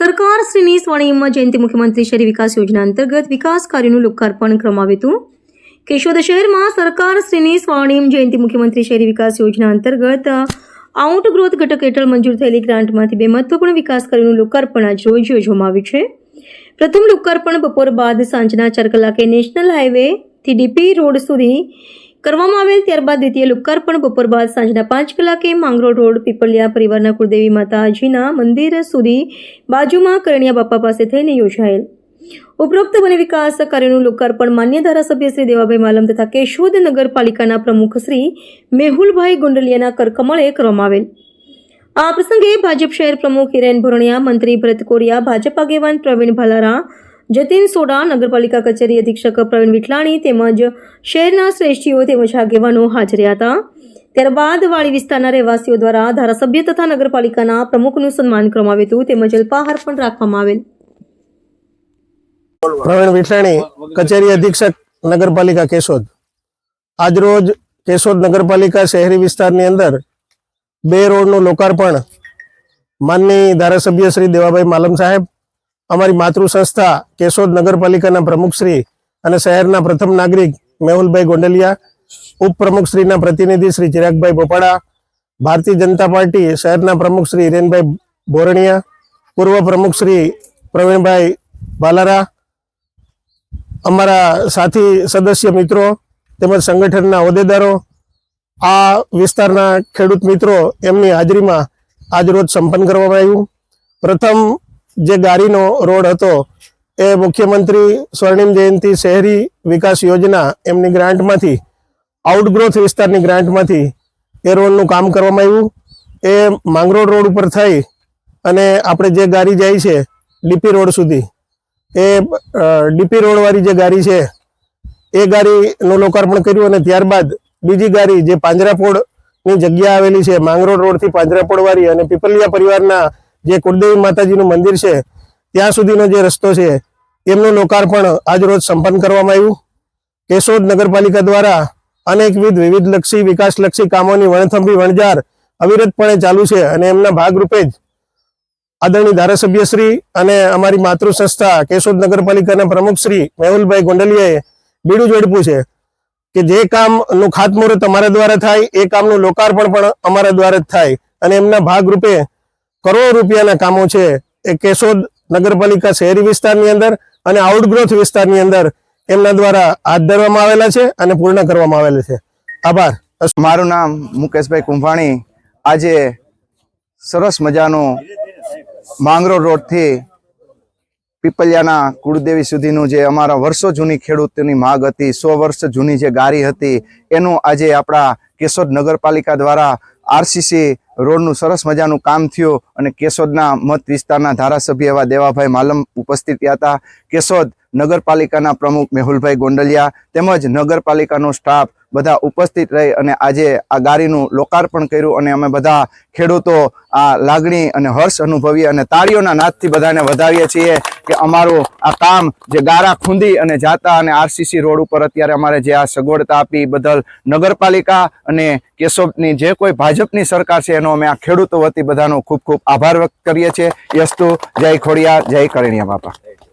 સરકાર શ્રીની સ્વર્ણિમ જયંતિ મુખ્યમંત્રી શહેરી વિકાસ યોજના અંતર્ગત વિકાસ કાર્યોનું લોકાર્પણ કરવામાં આવ્યું હતું. કેશોદ શહેરમાં સરકાર શ્રીની સ્વર્ણિમ જયંતિ મુખ્યમંત્રી શહેરી વિકાસ યોજના અંતર્ગત આઉટ ગ્રોથ ઘટક હેઠળ મંજૂર થયેલી ગ્રાન્ટમાંથી બે મહત્વપૂર્ણ વિકાસ કાર્યોનું લોકાર્પણ આજ રોજ યોજવામાં આવ્યું છે. પ્રથમ લોકાર્પણ બપોર બાદ સાંજના ચાર કલાકે નેશનલ હાઈવેથી ડીપી રોડ સુધી કરવામાં આવેલ ત્યારબાદ દ્વિતીય લોકાર્પણ બપોર બાદ સાંજના પાંચ કલાકે માંગરોળ રોડ પીપળિયા પરિવારના કુળદેવી માતાજીના મંદિર સુધી બાજુમાં કરણિયા બાપા પાસે થઈને યોજાયેલ. ઉપરોક્ત વન વિકાસ કાર્યનું લોકાર્પણ માન્ય ધારાસભ્ય શ્રી દેવાભાઈ માલમ તથા કેશોદ નગરપાલિકાના પ્રમુખ શ્રી મેહુલભાઈ ગુંડલિયાના કરકમળે કરવામાં આવેલ. આ પ્રસંગે ભાજપ શહેર પ્રમુખ હિરેન ભરણિયા, મંત્રી ભરત કોરિયા, ભાજપ આગેવાન પ્રવીણ ભાલારા જતીન સોડા, નગરપાલિકા કચેરી અધિક્ષક પ્રવીણ વિઠલાણી તેમજ શહેરના શ્રેષ્ઠીઓ તેમજ આગેવાનો હાજર હતા. ત્યારબાદ વાડી વિસ્તારના રહેવાસીઓ દ્વારા ધારાસભ્ય તથા નગરપાલિકાના પ્રમુખનું સન્માન કરવામાં આવ્યું હતું. તેમજ અલ્પાહાર પણ રાખવામાં આવેલ. પ્રવીણ વિઠલાણી, કચેરી અધિક્ષક, નગરપાલિકા કેશોદ. આજરોજ કેશોદ નગરપાલિકા શહેરી વિસ્તારની અંદર બે રોડનું લોકાર્પણ માનની ધારાસભ્ય શ્રી દેવાભાઈ માલમ સાહેબ અમારી માતૃ સંસ્થા કેશોદ નગરપાલિકાના પ્રમુખશ્રી અને શહેરના પ્રથમ નાગરિક મેહુલભાઈ ગોંડલિયા ઉપપ્રમુખશ્રીના પ્રતિનિધિ શ્રી ચિરાગભાઈ બોપાડા, ભારતીય જનતા પાર્ટી શહેરના પ્રમુખ શ્રી હિરેનભાઈ બોરણિયા, પૂર્વ પ્રમુખ શ્રી પ્રવીણભાઈ બાલારા, અમારા સાથી સદસ્ય મિત્રો તેમજ સંગઠનના હોદ્દેદારો, આ વિસ્તારના ખેડૂત મિત્રો એમની હાજરીમાં આજ રોજ સંપન્ન કરવામાં આવ્યું. પ્રથમ જે ગારીનો રોડ હતો, એ મુખ્યમંત્રી સ્વર્ણિમ જયંતિ શહેરી વિકાસ યોજના એમની ગ્રાન્ટમાંથી આઉટગ્રોથ વિસ્તારની ગ્રાન્ટમાંથી એ રોડનું કામ કરવામાં આવ્યું. એ માંગરોળ રોડ ઉપર થઈ અને આપણે જે ગાડી જાય છે, ડીપી રોડ સુધી, એ ડીપી રોડવાળી જે ગાડી છે, એ ગાડીનું લોકાર્પણ કર્યું અને ત્યારબાદ બીજી ગાડી જે પાંજરાપોળની જગ્યા આવેલી છે, માંગરોળ રોડથી પાંજરાપોળવાળી અને પીપલિયા પરિવારના જે કુળદેવી માતાજીનું મંદિર છે, ત્યાં સુધીનો જે રસ્તો છે, એમનું લોકાર્પણ આજ રોજ સંપન્ન કરવામાં આવ્યું. કેશોદ નગરપાલિકા દ્વારા અનેકવિધ વિવિધલક્ષી, વિકાસલક્ષી કામોની વણથંભી વણઝાર અવિરતપણે ચાલુ છે અને એમના ભાગરૂપે જ આદરણીય ધારાસભ્યશ્રી અને અમારી માતૃ સંસ્થા કેશોદ નગરપાલિકાના પ્રમુખશ્રી મેહુલભાઈ ગોંડલિયાએ બીડું ઝડપ્યું છે કે જે કામનું ખાતમુહૂર્ત અમારા દ્વારા થાય, એ કામનું લોકાર્પણ પણ અમારા દ્વારા જ થાય અને એમના ભાગરૂપે કરોડો રૂપિયાના કામો છે એ કેશોદ નગરપાલિકા શહેરી વિસ્તારની અંદર અને આઉટગ્રોથ વિસ્તારની અંદર એમના દ્વારા હાથ ધરવામાં આવેલા છે અને પૂર્ણ કરવામાં આવેલા છે. આભાર. મારું નામ મુકેશભાઈ કુંભાણી. આજે સરસ મજાનું માંગરોળ રોડથી પીપલિયાના કુળદેવી સુધીનું જે અમારા વર્ષો જૂની ખેડૂતની માગ હતી, સો વર્ષ જૂની જે ગારી હતી, એનું આજે આપણા કેશોદ નગરપાલિકા દ્વારા આરસીસી રોડનું સરસ મજાનું કામ થયું અને કેશોદના મત વિસ્તારના ધારાસભ્ય એવા દેવાભાઈ માલમ ઉપસ્થિત હતા. કેશોદ નગરપાલિકાના પ્રમુખ મેહુલભાઈ ગોંડલિયા તેમજ નગરપાલિકાનો સ્ટાફ બધા ઉપસ્થિત રહી અને આજે આ ગાડીનું લોકાર્પણ કર્યું અને અમે બધા ખેડૂતો આ લાગણી અને હર્ષ અનુભવીએ અને તાળીઓના નાદથી બધાને વધાવીએ છીએ કે અમારું આ કામ જે ગારા ખૂંદી અને જાતા અને આરસીસી રોડ ઉપર અત્યારે અમારે જે આ સગવડતા આપી બદલ નગરપાલિકા અને કેશોદની જે કોઈ ભાજપની સરકાર છે એનો અમે આ ખેડૂતો વતી બધાનો ખૂબ ખૂબ આભાર વ્યક્ત કરીએ છીએ. યસ્તુ જય ખોડિયા જય કરણિયા બાપા.